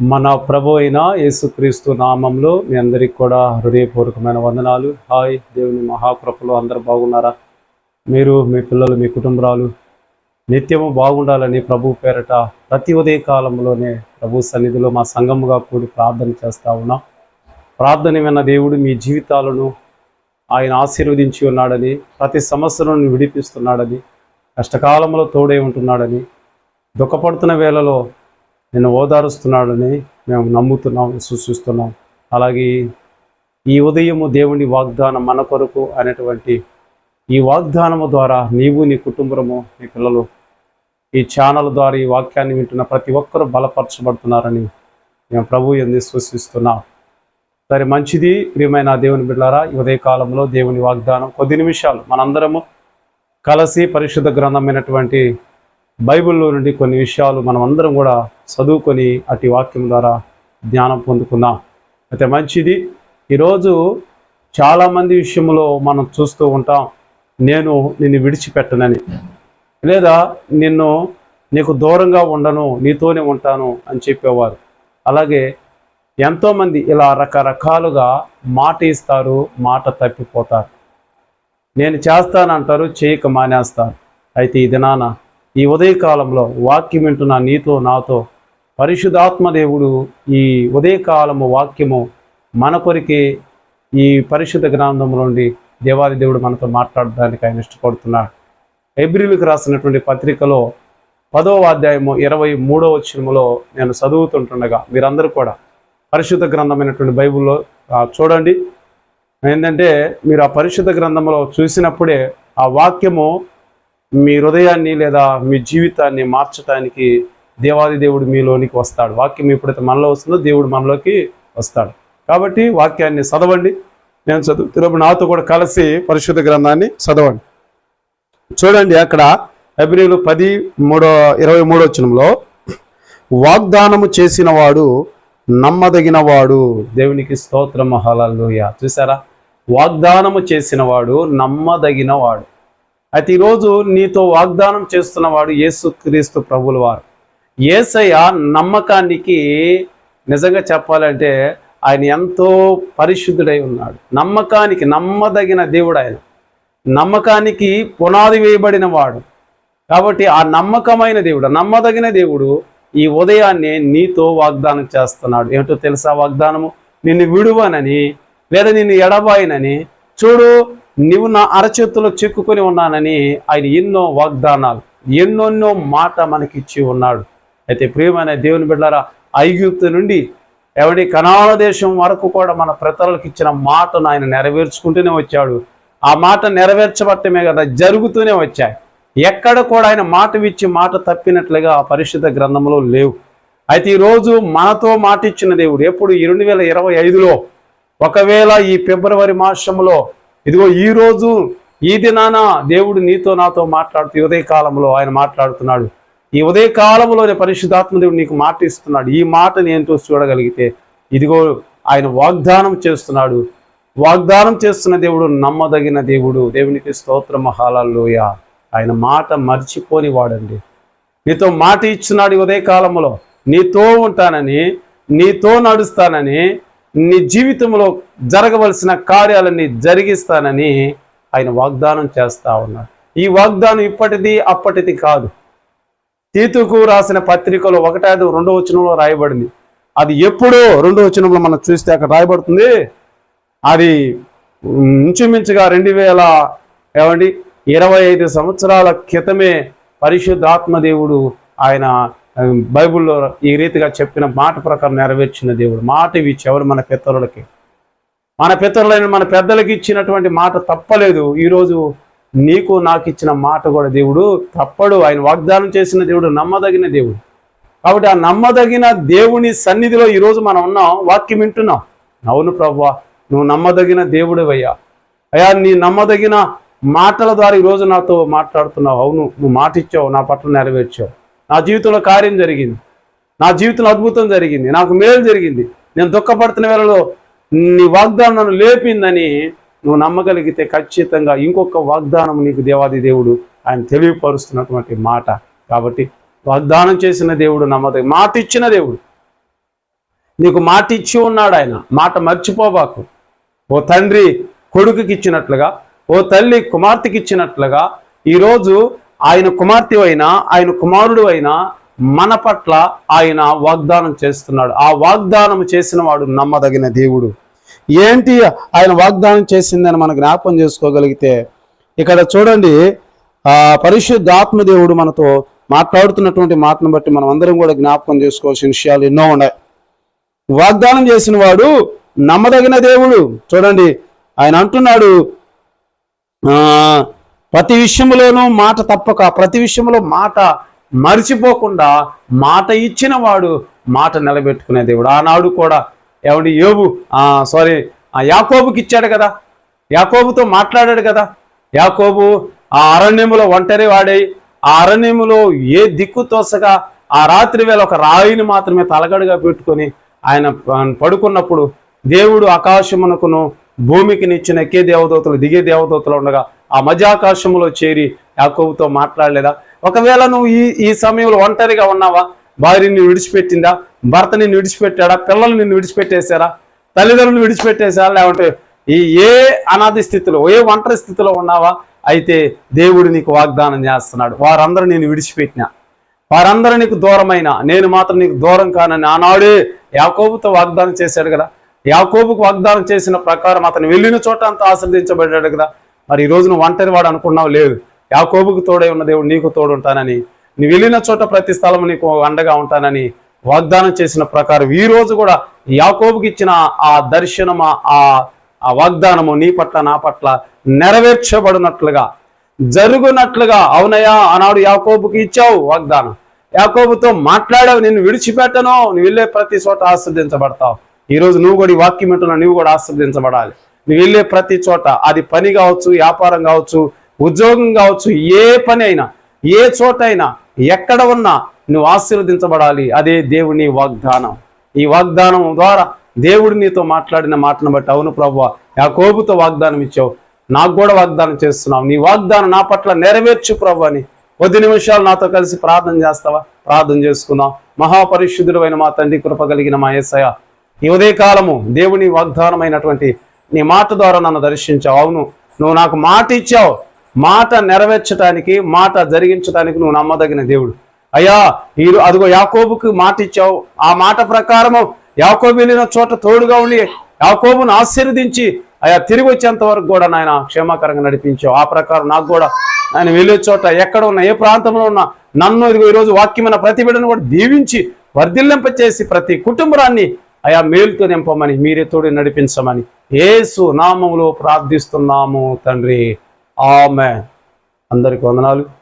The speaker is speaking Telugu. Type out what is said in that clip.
మన ప్రభు అయిన యేసుక్రీస్తు నామంలో మీ అందరికి కూడా హృదయపూర్వకమైన వందనాలు. హాయ్ దేవుని మహాకృపలు అందరూ బాగున్నారా? మీరు మీ పిల్లలు మీ కుటుంబరాలు నిత్యము బాగుండాలని ప్రభు పేరట ప్రతి ఉదయ కాలంలోనే ప్రభు సన్నిధిలో మా సంఘముగా కూడి ప్రార్థన చేస్తా ఉన్నాం. ప్రార్థన విన్న దేవుడు మీ జీవితాలను ఆయన ఆశీర్వదించి ఉన్నాడని ప్రతి సమస్యలను విడిపిస్తున్నాడని కష్టకాలంలో తోడై ఉంటున్నాడని దుఃఖపడుతున్న వేళలో నేను ఓదారుస్తున్నాడని మేము నమ్ముతున్నాం విశ్వసిస్తున్నాం. అలాగే ఈ ఉదయము దేవుని వాగ్దానం మన కొరకు అనేటువంటి ఈ వాగ్దానము ద్వారా నీవు నీ కుటుంబము నీ పిల్లలు ఈ ఛానల్ ద్వారా ఈ వాక్యాన్ని వింటున్న ప్రతి ఒక్కరూ బలపరచబడుతున్నారని మేము ప్రభు ఎందు విశ్వసిస్తున్నాం. సరే మంచిది ప్రియమైన దేవుని బిడ్డారా ఈ ఉదయ కాలంలో దేవుని వాగ్దానం కొద్ది నిమిషాలు మనందరము కలిసి పరిశుద్ధ గ్రంథమైనటువంటి బైబిల్లో నుండి కొన్ని విషయాలు మనం అందరం కూడా చదువుకొని అటు వాక్యం ద్వారా జ్ఞానం పొందుకుందాం. అయితే మంచిది ఈరోజు చాలామంది విషయంలో మనం చూస్తూ ఉంటాం నేను నిన్ను విడిచిపెట్టనని. లేదా నిన్ను నీకు దూరంగా ఉండను నీతోనే ఉంటాను అని చెప్పేవారు. అలాగే ఎంతోమంది ఇలా రకరకాలుగా మాట ఇస్తారు మాట తప్పిపోతారు. నేను చేస్తానంటారు చేయక మానేస్తారు. అయితే ఈ దినాన ఈ ఉదయకాలంలో వాక్యం వింటున్న నీతో నాతో పరిశుధాత్మ దేవుడు ఈ ఉదయకాలము వాక్యము మన కొరికే ఈ పరిశుద్ధ గ్రంథం నుండి దేవాది దేవుడు మనతో మాట్లాడడానికి ఆయన ఇష్టపడుతున్నాడు. ఎబ్రిల్కి రాసినటువంటి పత్రికలో పదవ అధ్యాయము ఇరవై మూడవ వచనములో నేను చదువుతుంటుండగా మీరందరూ కూడా పరిశుద్ధ గ్రంథమైనటువంటి బైబిల్లో చూడండి. ఏంటంటే మీరు ఆ పరిశుద్ధ గ్రంథంలో చూసినప్పుడే ఆ వాక్యము మీ హృదయాన్ని లేదా మీ జీవితాన్ని మార్చడానికి దేవాది దేవుడు మీలోనికి వస్తాడు. వాక్యం ఎప్పుడైతే మనలో వస్తుందో దేవుడు మనలోకి వస్తాడు. కాబట్టి వాక్యాన్ని చదవండి. నేను చదువుతున్నప్పుడు నాతో కూడా కలిసి పరిశుద్ధ గ్రంథాన్ని చదవండి. చూడండి అక్కడ ఎబ్రిలు పది మూడో ఇరవై మూడో వచనంలో వాగ్దానము చేసిన వాడు నమ్మదగిన వాడు దేవునికి స్తోత్ర. మహాలూయ చూసారా వాగ్దానము చేసిన వాడు నమ్మదగిన వాడు అయితే ఈరోజు నీతో వాగ్దానం చేస్తున్నవాడు యేసుక్రీస్తు ప్రభుల వారు. ఏసయ్య నమ్మకానికి నిజంగా చెప్పాలంటే ఆయన ఎంతో పరిశుద్ధుడై ఉన్నాడు. నమ్మకానికి నమ్మదగిన దేవుడు ఆయన. నమ్మకానికి పునాది వేయబడిన వాడు. కాబట్టి ఆ నమ్మకమైన దేవుడు నమ్మదగిన దేవుడు ఈ ఉదయాన్నే నీతో వాగ్దానం చేస్తున్నాడు. ఏమిటో తెలుసా వాగ్దానము? నిన్ను విడువనని లేదా నిన్ను ఎడబాయినని. చూడు నీవు నా అరచేతిలో చిక్కుకొని ఉన్నానని ఆయన ఎన్నో వాగ్దానాలు ఎన్నెన్నో మాట మనకిచ్చి ఉన్నాడు. అయితే ప్రియమైన దేవుని బిడ్డారా ఐగుప్తు నుండి ఎవడి కణాల దేశం వరకు కూడా మన ప్రతలకు ఇచ్చిన మాటను ఆయన నెరవేర్చుకుంటూనే వచ్చాడు. ఆ మాట నెరవేర్చబట్టమే కదా జరుగుతూనే వచ్చాయి. ఎక్కడ కూడా ఆయన మాట ఇచ్చి మాట తప్పినట్లుగా ఆ పరిశుద్ధ గ్రంథంలో లేవు. అయితే ఈరోజు మనతో మాట ఇచ్చిన దేవుడు ఎప్పుడు ఈ రెండు వేల ఇరవై ఐదులో ఒకవేళ ఈ ఫిబ్రవరి మాసంలో ఇదిగో ఈ రోజు ఈ దినాన దేవుడు నీతో నాతో మాట్లాడుతూ ఉదయ కాలంలో ఆయన మాట్లాడుతున్నాడు. ఈ ఉదయ కాలంలోనే పరిశుద్ధాత్మ దేవుడు నీకు మాట ఇస్తున్నాడు. ఈ మాటని ఏంటో చూడగలిగితే ఇదిగో ఆయన వాగ్దానం చేస్తున్నాడు. వాగ్దానం చేస్తున్న దేవుడు నమ్మదగిన దేవుడు. దేవునికి స్తోత్ర. మహాలలోయ ఆయన మాట మర్చిపోని వాడండి. నీతో మాట ఇచ్చినాడు ఈ ఉదయ కాలంలో నీతో ఉంటానని నీతో నడుస్తానని నీ జీవితంలో జరగవలసిన కార్యాలన్నీ జరిగిస్తానని ఆయన వాగ్దానం చేస్తా ఉన్నాడు. ఈ వాగ్దానం ఇప్పటిది అప్పటిది కాదు. తీతుకు రాసిన పత్రికలో ఒకటాది రెండో వచనంలో రాయబడింది. అది ఎప్పుడో రెండో వచనంలో మనం చూస్తే అక్కడ రాయబడుతుంది. అది ఇంచుమించుగా రెండు వేల ఏమండి ఇరవై ఐదు సంవత్సరాల క్రితమే పరిశుద్ధాత్మదేవుడు ఆయన బైబిల్లో ఈ రీతిగా చెప్పిన మాట ప్రకారం నెరవేర్చిన దేవుడు. మాట ఇవి ఎవరు మన పితరులకి. మన పితరులైన మన పెద్దలకి ఇచ్చినటువంటి మాట తప్పలేదు. ఈరోజు నీకు నాకు ఇచ్చిన మాట కూడా దేవుడు తప్పడు. ఆయన వాగ్దానం చేసిన దేవుడు నమ్మదగిన దేవుడు. కాబట్టి ఆ నమ్మదగిన దేవుని సన్నిధిలో ఈరోజు మనం ఉన్నాం వాక్యం వింటున్నాం. అవును ప్రభా నువ్వు నమ్మదగిన దేవుడివయ్యా. అయ్యా నీ నమ్మదగిన మాటల ద్వారా ఈరోజు నాతో మాట్లాడుతున్నావు. అవును నువ్వు మాట ఇచ్చావు నా పట్ల నెరవేర్చావు. నా జీవితంలో కార్యం జరిగింది. నా జీవితంలో అద్భుతం జరిగింది. నాకు మేలు జరిగింది. నేను దుఃఖపడుతున్న వేళలో నీ వాగ్దానం నన్ను లేపిందని నువ్వు నమ్మగలిగితే ఖచ్చితంగా ఇంకొక వాగ్దానం నీకు దేవాది దేవుడు ఆయన తెలియపరుస్తున్నటువంటి మాట. కాబట్టి వాగ్దానం చేసిన దేవుడు నమ్మదగి మాట ఇచ్చిన దేవుడు. నీకు మాట ఇచ్చి ఉన్నాడు ఆయన. మాట మర్చిపోబాకు. ఓ తండ్రి కొడుకుకి ఇచ్చినట్లుగా ఓ తల్లి కుమార్తెకి ఇచ్చినట్లుగా ఈరోజు ఆయన కుమార్తె అయినా ఆయన కుమారుడు అయినా మన పట్ల ఆయన వాగ్దానం చేస్తున్నాడు. ఆ వాగ్దానం చేసిన వాడు నమ్మదగిన దేవుడు. ఏంటి ఆయన వాగ్దానం చేసిందని మనం జ్ఞాపకం చేసుకోగలిగితే ఇక్కడ చూడండి ఆ పరిశుద్ధ ఆత్మదేవుడు మనతో మాట్లాడుతున్నటువంటి మాటను బట్టి మనం అందరం కూడా జ్ఞాపకం చేసుకోవాల్సిన విషయాలు ఎన్నో ఉన్నాయి. వాగ్దానం చేసిన వాడు నమ్మదగిన దేవుడు. చూడండి ఆయన అంటున్నాడు ప్రతి విషయంలోనూ మాట తప్పక ప్రతి విషయంలో మాట మర్చిపోకుండా మాట ఇచ్చిన వాడు మాట నిలబెట్టుకునే దేవుడు. ఆనాడు కూడా ఏమండి యోబు సారీ ఆ యాకోబుకి ఇచ్చాడు కదా. యాకోబుతో మాట్లాడాడు కదా. యాకోబు ఆ అరణ్యములో ఒంటరి వాడై ఆ అరణ్యములో ఏ దిక్కు తోసగా ఆ రాత్రి వేళ ఒక రాయిని మాత్రమే తలగడగా పెట్టుకొని ఆయన పడుకున్నప్పుడు దేవుడు ఆకాశమునకును భూమికి నిచ్చిన ఎక్కే దేవదూతలు దిగే దేవదూతలు ఉండగా ఆ మధ్యాకాశంలో చేరి యాకోబుతో మాట్లాడలేదా? ఒకవేళ నువ్వు ఈ ఈ సమయంలో ఒంటరిగా ఉన్నావా? భార్య నిన్ను విడిచిపెట్టిందా? భర్త నిన్ను విడిచిపెట్టాడా? పిల్లలు నిన్ను విడిచిపెట్టేశారా? తల్లిదండ్రులు విడిచిపెట్టేశారా? లేకుంటే ఈ ఏ అనాది స్థితిలో ఏ ఒంటరి స్థితిలో ఉన్నావా? అయితే దేవుడు నీకు వాగ్దానం చేస్తున్నాడు. వారందరూ నేను విడిచిపెట్టిన. వారందరూ నీకు దూరమైన. నేను మాత్రం నీకు దూరం కానని ఆనాడే యాకోబుతో వాగ్దానం చేశాడు కదా. యాకోబుకు వాగ్దానం చేసిన ప్రకారం అతను వెళ్ళిన చోట అంతా ఆశ్రదించబడ్డాడు కదా. మరి ఈ రోజు నువ్వు ఒంటరి వాడు అనుకున్నావు? లేదు. యాకోబుకు తోడై ఉన్న దేవుడు నీకు తోడు ఉంటానని నువ్వు వెళ్ళిన చోట ప్రతి స్థలం నీకు అండగా ఉంటానని వాగ్దానం చేసిన ప్రకారం ఈ రోజు కూడా యాకోబుకి ఇచ్చిన ఆ దర్శనం ఆ ఆ వాగ్దానము నీ పట్ల నా పట్ల నెరవేర్చబడినట్లుగా జరుగునట్లుగా అవునయ్యా ఆనాడు యాకోబుకి ఇచ్చావు వాగ్దానం. యాకోబుతో మాట్లాడావు నిన్ను విడిచిపెట్టను నువ్వు వెళ్ళే ప్రతి చోట ఆస్వాదించబడతావు ఈ రోజు నువ్వు కూడా ఈ వాక్యం వింటున్నావు నువ్వు కూడా ఆస్వాదించబడాలి నువ్వు వెళ్ళే ప్రతి చోట. అది పని కావచ్చు వ్యాపారం కావచ్చు ఉద్యోగం కావచ్చు ఏ పని అయినా ఏ చోట అయినా ఎక్కడ ఉన్నా నువ్వు ఆశీర్వదించబడాలి. అదే దేవుని వాగ్దానం. ఈ వాగ్దానం ద్వారా దేవుడు నీతో మాట్లాడిన మాటను బట్టి అవును ప్రభు యాకోబుతో వాగ్దానం ఇచ్చావు. నాకు కూడా వాగ్దానం చేస్తున్నావు. నీ వాగ్దానం నా పట్ల నెరవేర్చు ప్రభు అని కొద్ది నిమిషాలు నాతో కలిసి ప్రార్థన చేస్తావా? ప్రార్థన చేసుకుందాం. మహాపరిశుద్ధుడు మా తండ్రి కృప కలిగిన మా ఏసయ ఈ ఉదయకాలము దేవుని వాగ్దానమైనటువంటి నీ మాట ద్వారా నన్ను దర్శించావు. అవును నువ్వు నాకు మాట ఇచ్చావు. మాట నెరవేర్చడానికి మాట జరిగించడానికి నువ్వు నమ్మదగిన దేవుడు. అయ్యా ఈ అదిగో యాకోబుకు మాట ఇచ్చావు. ఆ మాట ప్రకారము యాకోబు వెళ్ళిన చోట తోడుగా ఉండి యాకోబును ఆశీర్వదించి అయ్యా తిరిగి వచ్చేంత వరకు కూడా నాయన క్షేమకరంగా నడిపించావు. ఆ ప్రకారం నాకు కూడా ఆయన వెళ్ళే చోట ఎక్కడ ఉన్నా ఏ ప్రాంతంలో ఉన్నా నన్ను ఇదిగో ఈరోజు వాక్యమైన ప్రతి బిడ్డను కూడా దీవించి వర్ధిల్లింపచేసి ప్రతి కుటుంబాన్ని అయా మేలుతో నింపమని మీరే తోడు నడిపించమని ఏసు నామములో ప్రార్థిస్తున్నాము తండ్రి. ఆమె అందరికి వందనాలు.